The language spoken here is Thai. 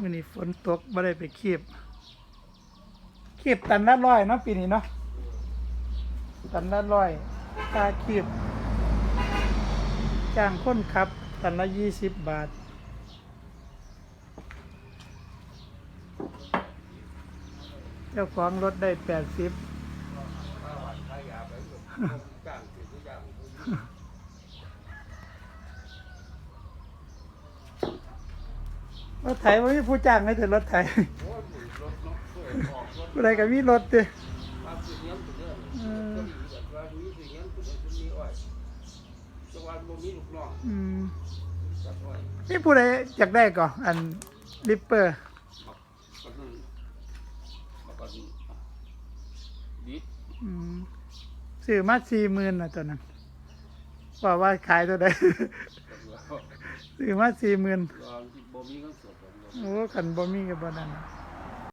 มื่อนี้ฝนตกไม่ได้ไปคีบคีบตันละร้อยเนาะปีนี้เนาะตันละร้อยค่าคีบจ้างคนขับ ตันละยี่สิบบาทเจ้าของรถได้แปดสิบ รถไถว่ามีผู้จ้างให้แต่รถไถผู้ใดก็มีรถเด้อืมนี่ผู้ใดอยากได้ก่อนอันริปเปอร์อืมซื้อมาสี่หมื่นนะตัวนั้นว่าว่าขายตัวใดซื้อมาสี่หมื่น โอ้ขันบ่มีกับบ่นั้นน่ะ